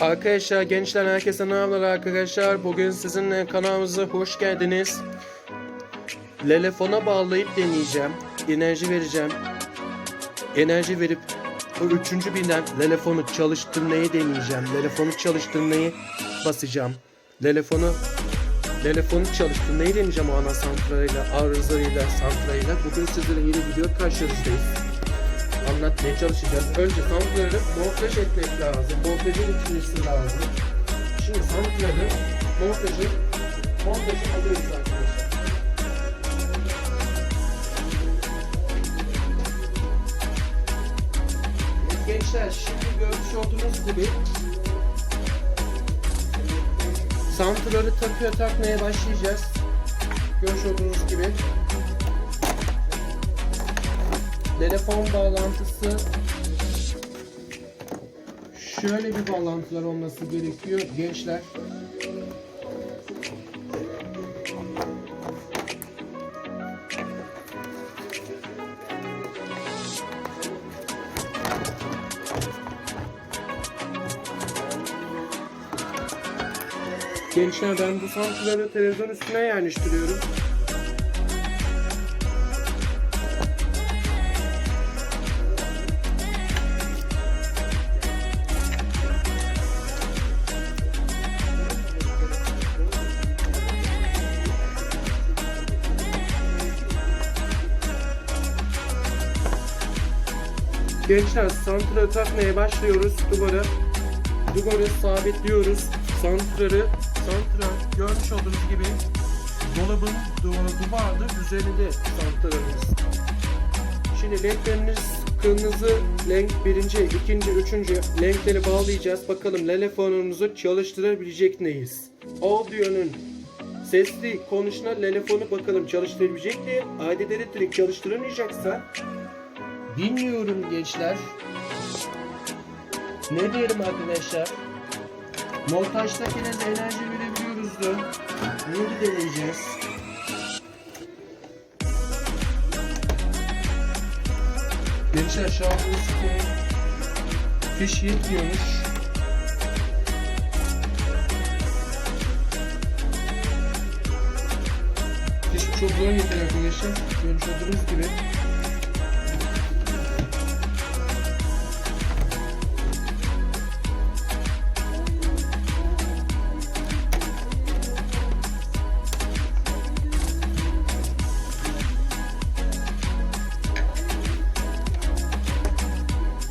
Arkadaşlar gençler herkese merhabalar arkadaşlar. Bugün sizinle kanalımıza hoş geldiniz. Telefona bağlayıp deneyeceğim. Enerji vereceğim. Enerji verip o üçüncü binden telefonu çalıştırmayı deneyeceğim. Telefonu çalıştırmayı basacağım. Telefonu Telefonu çalıştırmayı deneyeceğim o ana santralıyla, arızayla, santralıyla. Bugün sizlere yeni video karşınızdayız anlatmaya çalışacağız. Önce santralü montaj etmek lazım. Montajın içmesi lazım. Şimdi santralü montajı montajı alıyoruz arkadaşlar. Gençler şimdi görmüş olduğunuz gibi santralü takıyor takmaya başlayacağız. Görmüş olduğunuz gibi telefon bağlantısı şöyle bir bağlantılar olması gerekiyor gençler. Gençler ben bu santrları televizyon üstüne yerleştiriyorum. Gençler santralı takmaya başlıyoruz duvara. Duvarı sabitliyoruz. Santralı, santral görmüş olduğunuz gibi dolabın duvarda üzerinde santralımız. Şimdi lenklerimiz kırmızı lenk birinci, ikinci, üçüncü lenkleri bağlayacağız. Bakalım telefonumuzu çalıştırabilecek neyiz? Audio'nun sesli konuşuna telefonu bakalım çalıştırabilecek mi? Adet elektrik çalıştıramayacaksa Bilmiyorum gençler. Ne diyelim arkadaşlar? Montajtakine de enerji verebiliyoruzdu. Bunu bir deneyeceğiz. Gençler şu an bu fiş yetmiyormuş. Fiş çok zor yeter arkadaşlar. Görmüş olduğunuz gibi.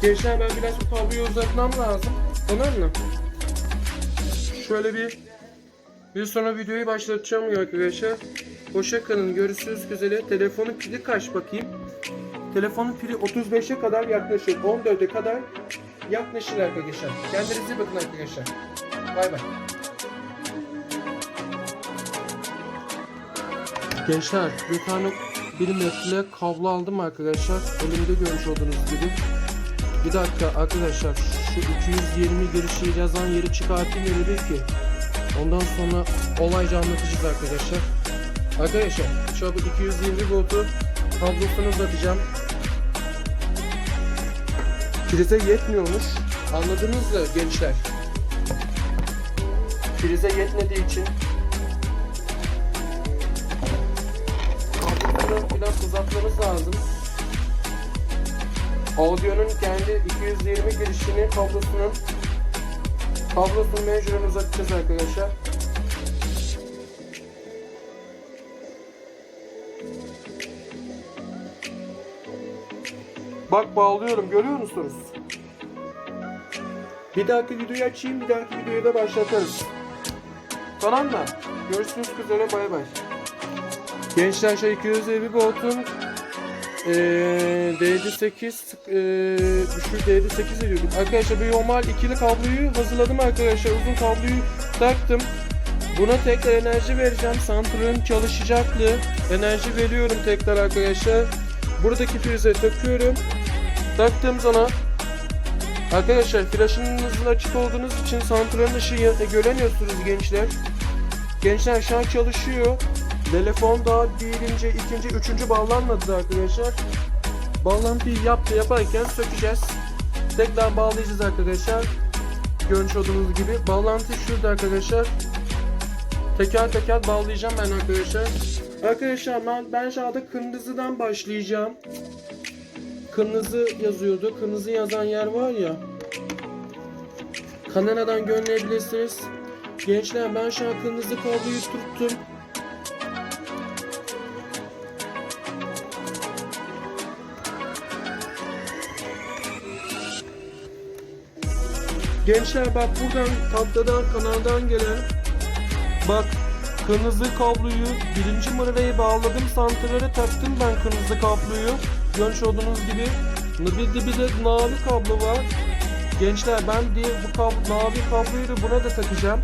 Gençler ben biraz bu kabloyu uzatmam lazım. Tamam mı? Şöyle bir bir sonra videoyu başlatacağım arkadaşlar. Hoşça kalın. Görüşürüz güzeli. Telefonun pili kaç bakayım. Telefonun pili 35'e kadar yaklaşır. 14'e kadar yaklaşır arkadaşlar. Kendinize bakın arkadaşlar. Bay bay. Gençler bir tane 1 metre kablo aldım arkadaşlar. Elimde görmüş olduğunuz gibi. Bir dakika arkadaşlar şu 220 girişi yazan yeri çıkartayım dedi ki ondan sonra olayca anlatacağız arkadaşlar. Arkadaşlar an 220 voltu kablosunu uzatacağım. Prize yetmiyormuş. Anladınız mı gençler? Prize yetmediği için kablosunu biraz uzatmamız lazım. Audio'nun kendi 220 girişini kablosunun kablosunun mecburen uzatacağız arkadaşlar. Bak bağlıyorum görüyor musunuz? Bir dahaki videoyu açayım bir dahaki videoyu da başlatırız. Tamam mı? Görüşürüz üzere bay bay. Gençler şey 250 voltun ee, D8 e, düşük D8 ediyorduk. Arkadaşlar bir normal ikili kabloyu hazırladım arkadaşlar. Uzun kabloyu taktım. Buna tekrar enerji vereceğim. Santralın çalışacaklığı. Enerji veriyorum tekrar arkadaşlar. Buradaki prize takıyorum. Taktığım zaman Arkadaşlar flaşınızın açık olduğunuz için santralın ışığı göremiyorsunuz gençler. Gençler şu an çalışıyor. Telefon daha birinci, ikinci, üçüncü bağlanmadı arkadaşlar. Bağlantıyı yaptı yaparken sökeceğiz. Tekrar bağlayacağız arkadaşlar. görmüş olduğunuz gibi. Bağlantı şurada arkadaşlar. Teker teker bağlayacağım ben arkadaşlar. Arkadaşlar ben, ben şu anda kırmızıdan başlayacağım. Kırmızı yazıyordu. Kırmızı yazan yer var ya. Kanaldan gönderebilirsiniz. Gençler ben şu an kırmızı kabloyu tuttum. Gençler bak buradan tabladan kanaldan gelen bak kırmızı kabloyu birinci mırrayı bağladım santralere taktım ben kırmızı kabloyu. Görmüş olduğunuz gibi bir de bir de mavi kablo var. Gençler ben diye bu kablo, mavi kabloyu da buna da takacağım.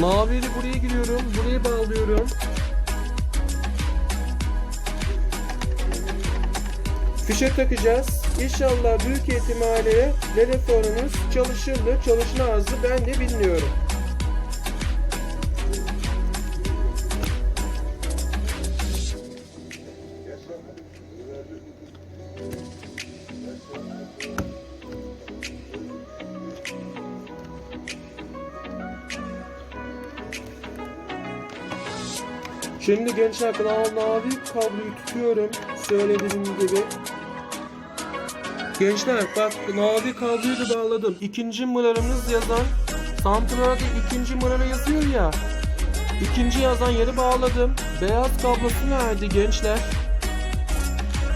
Maviyi buraya giriyorum buraya bağlıyorum. Fişe takacağız İnşallah büyük ihtimalle telefonumuz çalışırdı çalışmazdı ben de bilmiyorum Şimdi gençler mavi kabloyu tutuyorum söylediğim gibi. Gençler bak mavi kabloyu da bağladım. İkinci mırarımız yazan santralde ikinci mırara yazıyor ya. İkinci yazan yeri bağladım. Beyaz kablosu nerede gençler?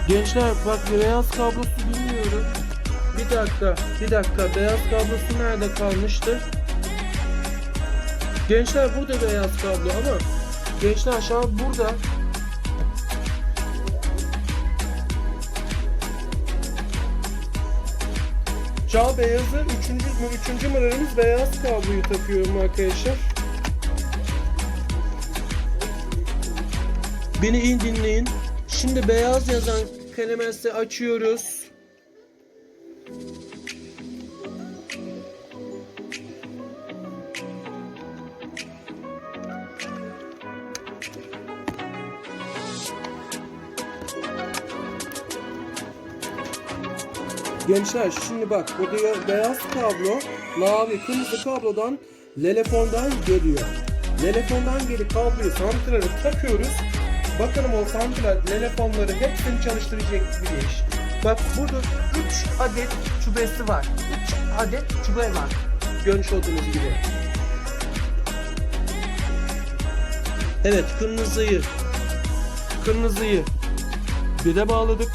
Gençler bak beyaz kablosu bilmiyorum. Bir dakika, bir dakika. Beyaz kablosu nerede kalmıştı? Gençler burada beyaz kablo ama gençler an burada. Çağ beyazı üçüncü, üçüncü numaramız beyaz kabloyu takıyorum arkadaşlar. Beni iyi dinleyin. Şimdi beyaz yazan kelimesi açıyoruz. Gençler şimdi bak bu diyor beyaz kablo mavi kırmızı kablodan telefondan geliyor. Telefondan geri kabloyu santrale takıyoruz. Bakalım o santral telefonları hepsini çalıştıracak bir iş. Bak burada 3 adet çubesi var. 3 adet çube var. Görmüş olduğunuz gibi. Evet kırmızıyı kırmızıyı bire bağladık.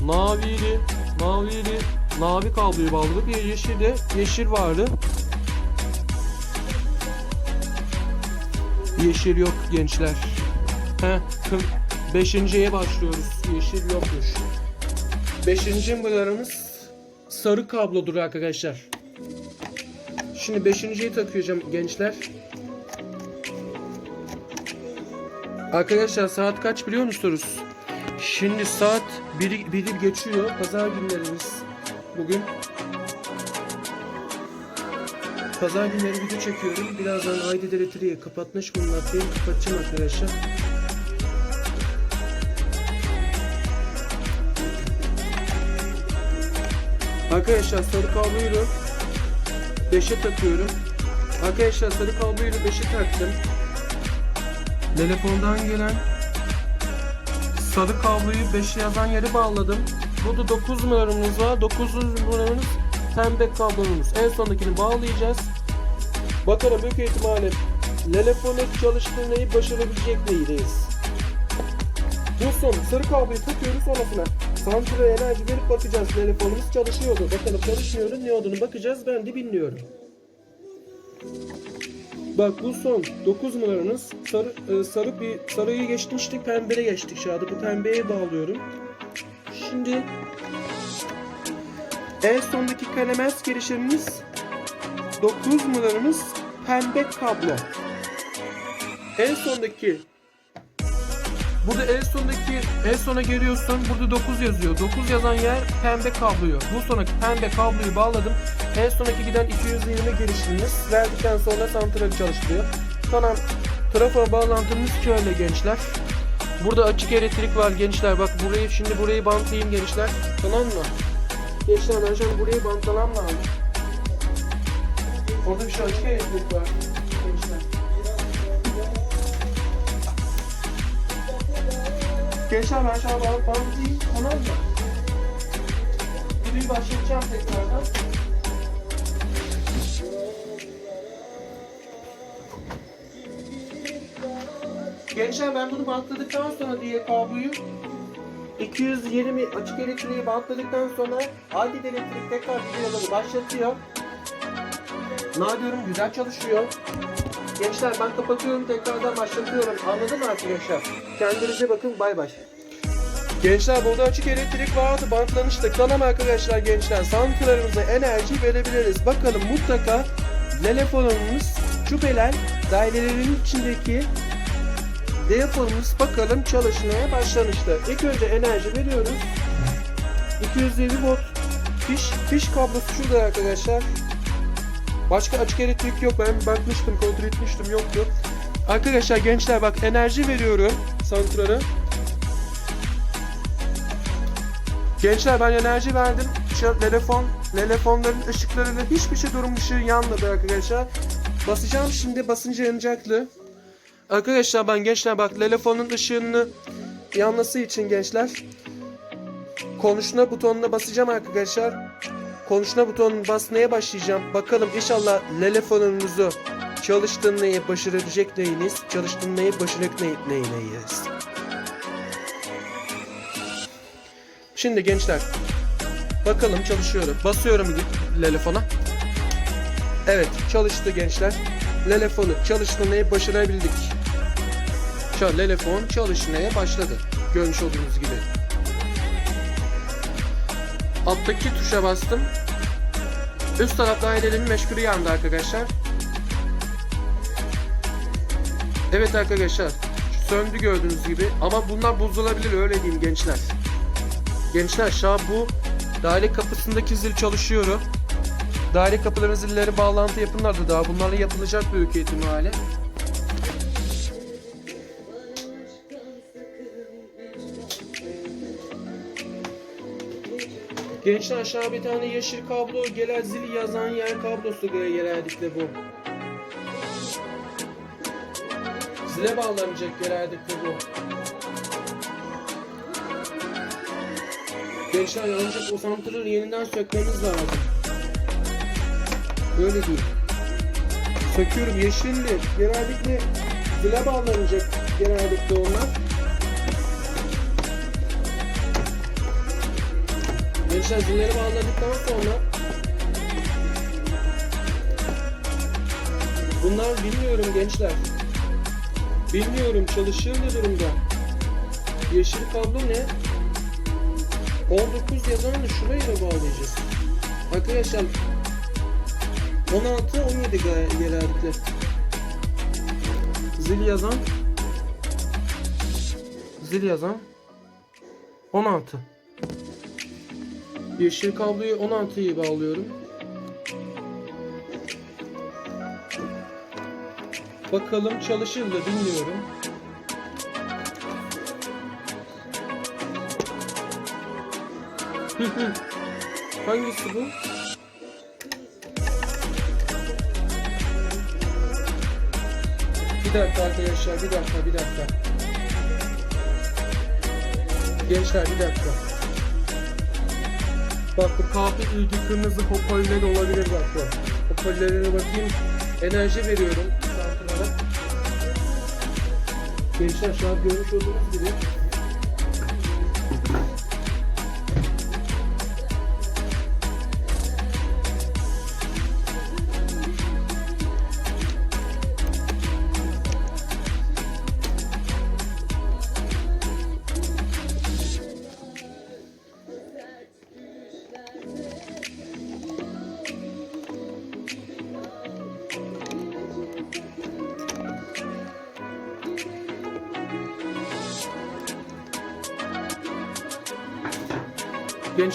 Mavili Mavili mavi kabloyu bağladık. Yeşil de yeşil vardı. Yeşil yok gençler. He, kım, beşinciye başlıyoruz. Yeşil yokmuş. Beşinci mılarımız sarı kablodur arkadaşlar. Şimdi beşinciyi takıyorum gençler. Arkadaşlar saat kaç biliyor musunuz? Şimdi saat 1'i biri geçiyor. Pazar günlerimiz bugün. Pazar günleri video çekiyorum. Birazdan Haydi Deletri'yi kapatmış bulunmaktayım. Kapatacağım arkadaşlar. Arkadaşlar sarı kabloyu 5'e takıyorum. Arkadaşlar sarı kabloyu 5'e taktım. Telefondan gelen sarı kabloyu 5 yazan yere bağladım. Burada 9 numaramız var. 9 numaramız pembe kablomuz. En sondakini bağlayacağız. Bakalım büyük ihtimalle telefonu çalıştırmayı başarabilecek? Bu son sarı kabloyu takıyoruz sonrasına santrale enerji verip bakacağız telefonumuz çalışıyordu. Bakalım çalışmıyor ne olduğunu bakacağız ben de bilmiyorum. Bak bu son 9 numaranız sarı e, sarı bir sarıyı geçmiştik pembeye geçtik şu anda bu pembeye bağlıyorum. Şimdi en sondaki kalemez girişimimiz 9 numaramız pembe kablo. En sondaki Burada en sondaki en sona geliyorsun. Burada 9 yazıyor. 9 yazan yer pembe kabloyu. Bu sonraki pembe kabloyu bağladım. En sonraki giden 220 girişimimiz verdikten sonra santrali çalıştırıyor. Tamam. Trafo bağlantımız şöyle gençler. Burada açık elektrik var gençler. Bak burayı şimdi burayı bantlayayım gençler. Tamam mı? Gençler ben şimdi burayı bantlamam lazım. Orada bir şey açık elektrik var. Gençler. Gençler ben şu an bağlantıyı tamam mı? Videoyu başlatacağım tekrardan. Gençler ben bunu bantladıktan sonra diye kabloyu 220 açık elektriği bantladıktan sonra adet elektrik tekrar videoları başlatıyor. Nadir'im güzel çalışıyor. Gençler ben kapatıyorum tekrardan başlatıyorum. Anladın mı arkadaşlar? Kendinize bakın bay bay. Gençler burada açık elektrik vardı bantlamıştık. Tamam arkadaşlar gençler santralımıza enerji verebiliriz. Bakalım mutlaka telefonumuz şüphelen dairelerin içindeki Telefonumuz bakalım çalışmaya başlamıştı. İlk önce enerji veriyoruz. 250 volt fiş, fiş kablosu şurada arkadaşlar. Başka açık elektrik yok. Ben bakmıştım, kontrol etmiştim yoktu. Arkadaşlar gençler bak enerji veriyorum santrala. Gençler ben enerji verdim. Şu telefon, telefonların ışıklarıyla hiçbir şey durum ışığı yanmadı arkadaşlar. Basacağım şimdi basınca yanacaktı. Arkadaşlar ben gençler bak telefonun ışığını yanması için gençler konuşma butonuna basacağım arkadaşlar. Konuşma butonuna basmaya başlayacağım. Bakalım inşallah telefonumuzu çalıştırmayı başarabilecek neyiniz? Çalıştırmayı başaracak ney neyiniz? Şimdi gençler bakalım çalışıyorum. Basıyorum telefona. Evet çalıştı gençler. Telefonu çalıştırmayı başarabildik. Telefon çalışmaya başladı. Görmüş olduğunuz gibi. Alttaki tuşa bastım. Üst taraf dairenin meşgulü yandı arkadaşlar. Evet arkadaşlar. Söndü gördüğünüz gibi. Ama bunlar bozulabilir öyle diyeyim gençler. Gençler şu an bu daire kapısındaki zil çalışıyor. Daire kapıların zilleri bağlantı yapımlardı daha. Bunlarla yapılacak büyük ihtimalle. Gençler aşağı bir tane yeşil kablo gelen zil yazan yer kablosu genellikle bu. Zile bağlanacak genellikle bu. Gençler ancak o yeniden sökmemiz lazım. Böyle değil. Söküyorum yeşilli. Genellikle zile bağlanacak genellikle onlar. Gençler zilleri bağladıktan sonra Bunlar bilmiyorum gençler. Bilmiyorum çalışıyor ne durumda. Yeşil kablo ne? 19 yazanı şuraya da bağlayacağız. Arkadaşlar 16 17 genellikle. Zil yazan Zil yazan 16 Yeşil kabloyu 16'yı bağlıyorum. Bakalım çalışır mı bilmiyorum. Hangisi bu? Bir dakika arkadaşlar, bir dakika, bir dakika. Gençler bir dakika. Bak bu kahve ilgi kırmızı hoparlör olabilir bak bu. Hoparlörüne bakayım. Enerji veriyorum. santrala. Gençler şu an görmüş olduğunuz gibi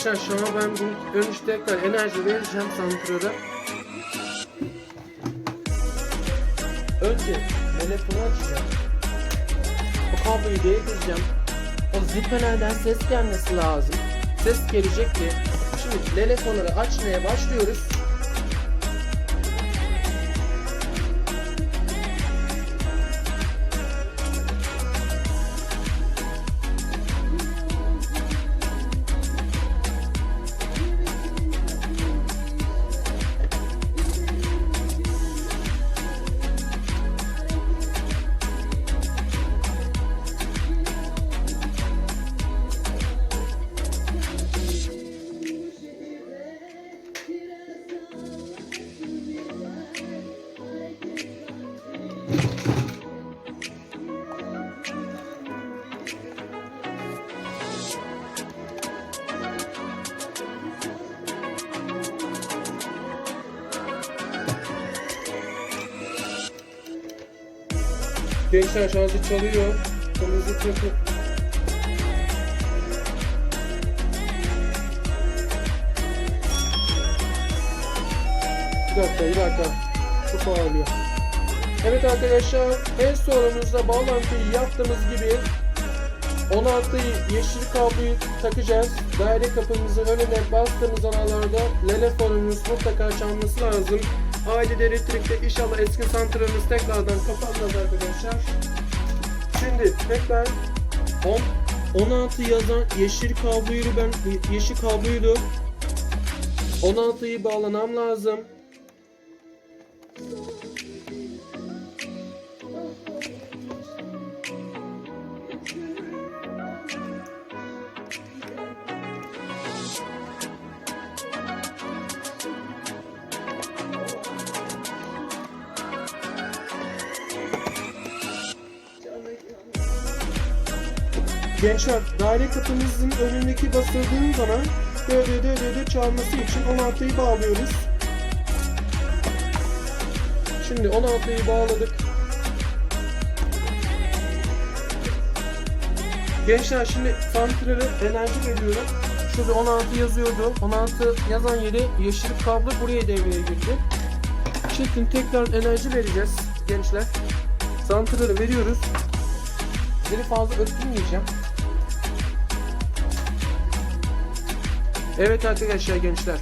Gençler şu an ben bu ön üç tekrar enerji vereceğim santrala. Önce telefonu açacağım. O kabloyu değdireceğim. O zil panelden ses gelmesi lazım. Ses gelecek ki. Şimdi telefonları açmaya başlıyoruz. Gençler şarjı çalıyor. Kırmızı tıklı. Bir dakika, bir dakika. Çok ağırlıyor. Evet arkadaşlar, en sorumuzda bağlantıyı yaptığımız gibi 16 yeşil kabloyu takacağız. Daire kapımızın önüne bastığımız aralarda telefonumuz mutlaka çalması lazım. Ailede elektrikte inşallah eski santralımız tekrardan kapanmaz arkadaşlar. Şimdi tekrar 10 16 yazan yeşil kabloyu ben yeşil kabloydu. 16'yı bağlamam lazım. Gençler daire kapımızın önündeki basıldığım zaman de de de çalması için 16'yı bağlıyoruz. Şimdi 16'yı bağladık. Gençler şimdi santrale enerji veriyorum. Şurada 16 yazıyordu. 16 yazan yeri yeşil kablo buraya devreye girdi. Şimdi tekrar enerji vereceğiz gençler. Santrale veriyoruz. Seni fazla öttürmeyeceğim. Evet arkadaşlar gençler.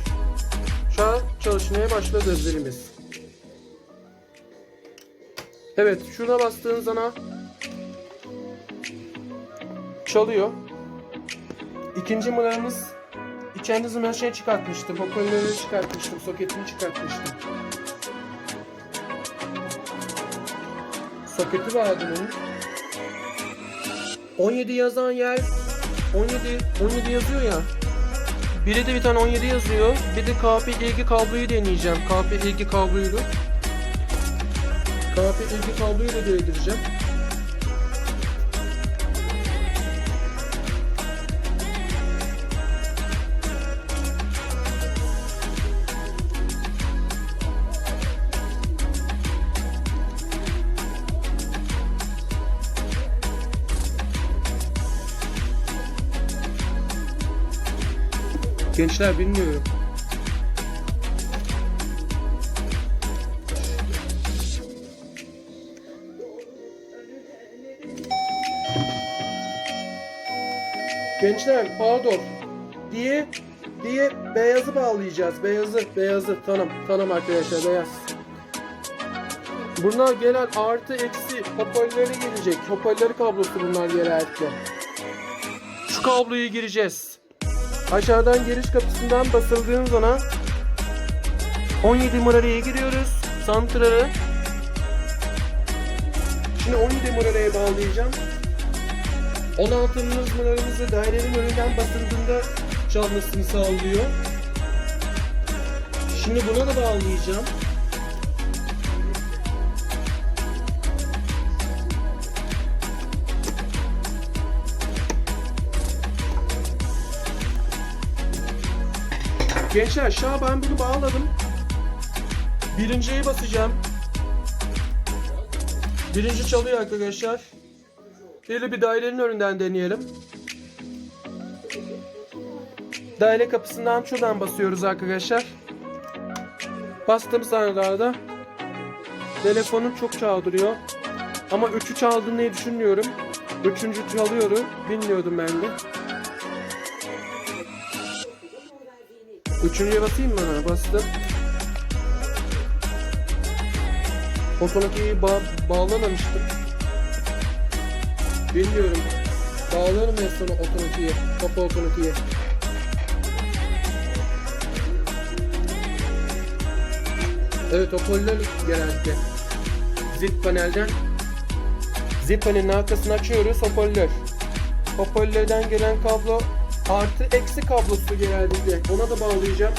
Şu an çalışmaya başladı zilimiz. Evet şuna bastığın zaman çalıyor. İkinci numaramız içeride zaman şey çıkartmıştım. Hoparlörü çıkartmıştım. Soketini çıkartmıştım. Soketi vardı bunun. 17 yazan yer 17 17 yazıyor ya. Biri de bir tane 17 yazıyor. Bir de KP ilgi kabloyu deneyeceğim. KP ilgi kabloydu. KP ilgi kabloyu da değdireceğim. Gençler bilmiyorum. Gençler pardon diye diye beyazı bağlayacağız. Beyazı, beyazı. Tamam, tamam arkadaşlar beyaz. Bunlar gelen artı eksi hoparlörleri gelecek. Hoparlör kablosu bunlar genellikle. Şu kabloyu gireceğiz. Aşağıdan giriş kapısından basıldığın zaman 17 numaraya giriyoruz. Santral'ı. Şimdi 17 numaraya bağlayacağım. 16 numaramızı dairenin önünden basıldığında çalmasını sağlıyor. Şimdi buna da bağlayacağım. Gençler aşağı ben bunu bağladım. Birinciye basacağım. Birinci çalıyor arkadaşlar. Şöyle bir dairenin önünden deneyelim. Daire kapısından şuradan basıyoruz arkadaşlar. Bastığım sanijelerde telefonum çok çaldırıyor. Ama üçü çaldığını diye düşünmüyorum. Üçüncü çalıyordu. Bilmiyordum ben de. Üçüncüye basayım mı ona? Bastım. Otomatiği ba bağlamamıştım. Bilmiyorum. Bağlarım en sonu otomatiğe. Kapı otomatiğe. Evet hoparlör genellikle. Zip panelden Zip panelin arkasını açıyoruz hoparlör. Hoparlörden gelen kablo artı eksi kablosu genellikle. Ona da bağlayacağım.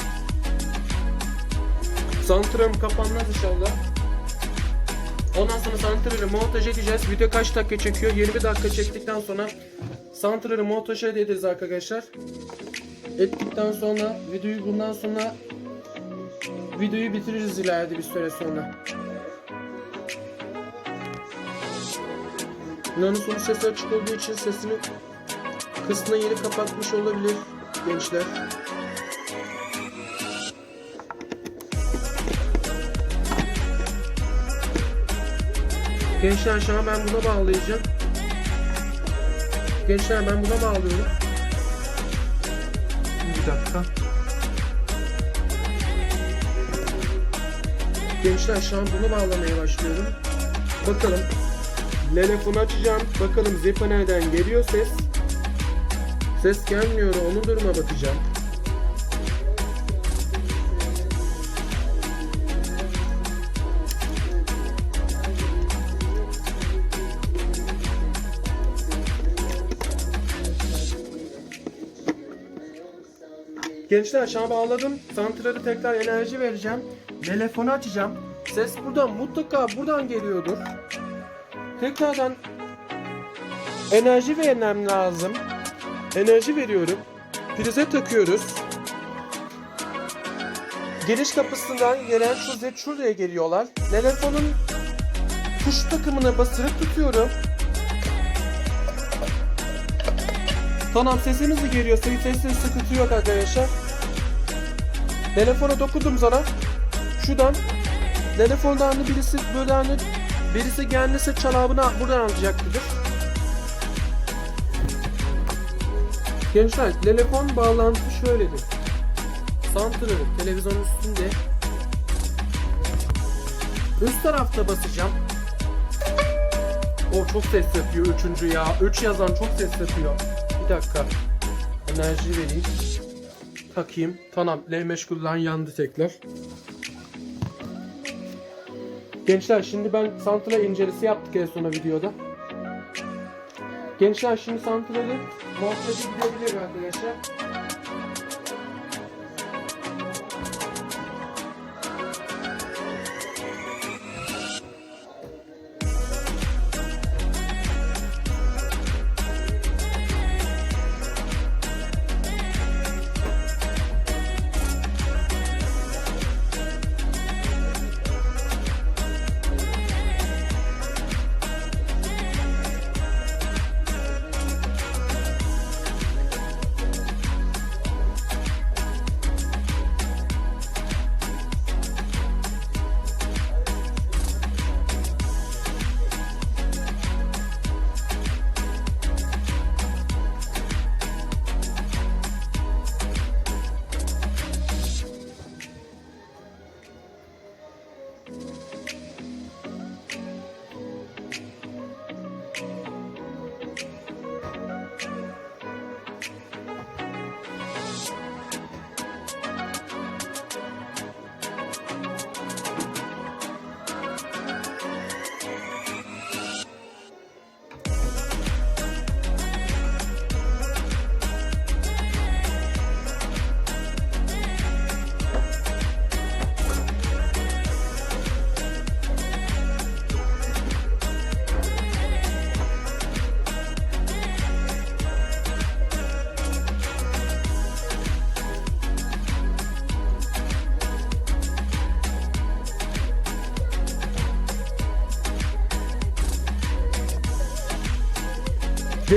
Santralım kapanmaz inşallah. Ondan sonra santralı montaj edeceğiz. Video kaç dakika çekiyor? 20 dakika çektikten sonra santralı montaj edeceğiz arkadaşlar. Ettikten sonra videoyu bundan sonra videoyu bitiririz ileride bir süre sonra. Nanosunun sesi açık olduğu için sesini kısmına yeni kapatmış olabilir gençler. Gençler şu an ben buna bağlayacağım. Gençler ben buna bağlıyorum. Bir dakika. Gençler şu an bunu bağlamaya başlıyorum. Bakalım. Telefonu açacağım. Bakalım Zipa nereden geliyor ses. Ses gelmiyor. Onun duruma bakacağım. Gençler şu an bağladım. Santralı tekrar enerji vereceğim. Telefonu açacağım. Ses buradan mutlaka buradan geliyordur. Tekrardan enerji vermem lazım. Enerji veriyorum. Prize takıyoruz. Giriş kapısından gelen şu zet şuraya geliyorlar. Telefonun tuş takımına basılı tutuyorum. Tamam sesimiz de geliyor. Ses sesli sıkıntı yok arkadaşlar. Telefona dokundum sana. Şuradan telefondan birisi böyle birisi gelmese çalabını buradan alacaktıdır. Gençler telefon bağlantısı şöyledir. Santralı televizyon üstünde. Üst tarafta basacağım. O çok ses yapıyor üçüncü ya. Üç yazan çok ses yapıyor. Bir dakika. Enerji vereyim. Takayım. Tamam. L meşgullen yandı tekrar. Gençler şimdi ben santrala incelisi yaptık en sona videoda. Gençler şimdi santralı montajı gidebilir arkadaşlar.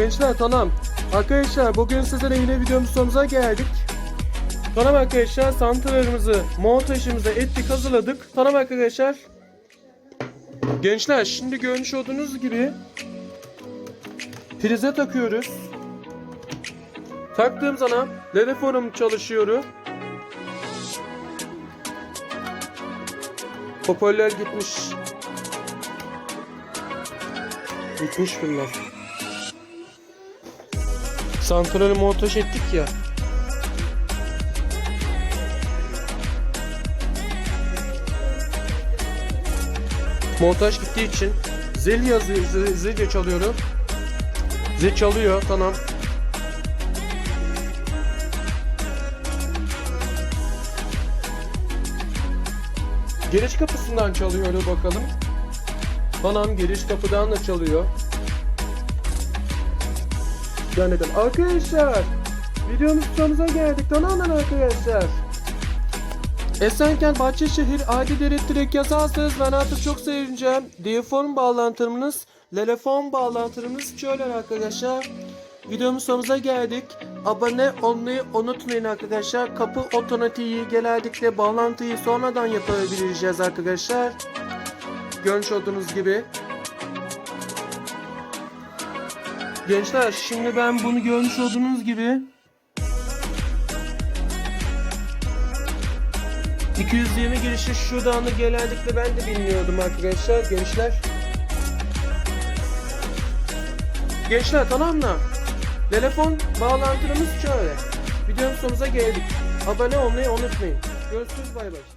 Gençler tamam. Arkadaşlar bugün sizlere yine videomuz sonuna geldik. Tamam arkadaşlar santralarımızı montajımıza ettik hazırladık. Tamam arkadaşlar. Gençler şimdi görmüş olduğunuz gibi prize takıyoruz. Taktığım zaman telefonum çalışıyor. Hoparlör gitmiş. Gitmiş bunlar. Santral'i montaj ettik ya. Montaj gittiği için zil yazıyor, zil, zil çalıyorum. Zil çalıyor, tamam. Giriş kapısından çalıyor bakalım. Tamam giriş kapıdan da çalıyor. Yani arkadaşlar videomuz sonuna geldik tamam mı arkadaşlar? Esenkent Bahçeşehir Adi Direkt yazarsanız ben artık çok sevineceğim. Diyafon bağlantımız Telefon bağlantılarımız şöyle arkadaşlar. Videomuz sonumuza geldik. Abone olmayı unutmayın arkadaşlar. Kapı otomatiği genellikle bağlantıyı sonradan yapabileceğiz arkadaşlar. Görmüş olduğunuz gibi. Gençler şimdi ben bunu görmüş olduğunuz gibi 220 girişi şuradan da genellikle ben de bilmiyordum arkadaşlar gençler. Gençler tamam mı? Telefon bağlantımız şöyle. Videonun sonumuza geldik. Abone olmayı unutmayın. Görüşürüz bay bay.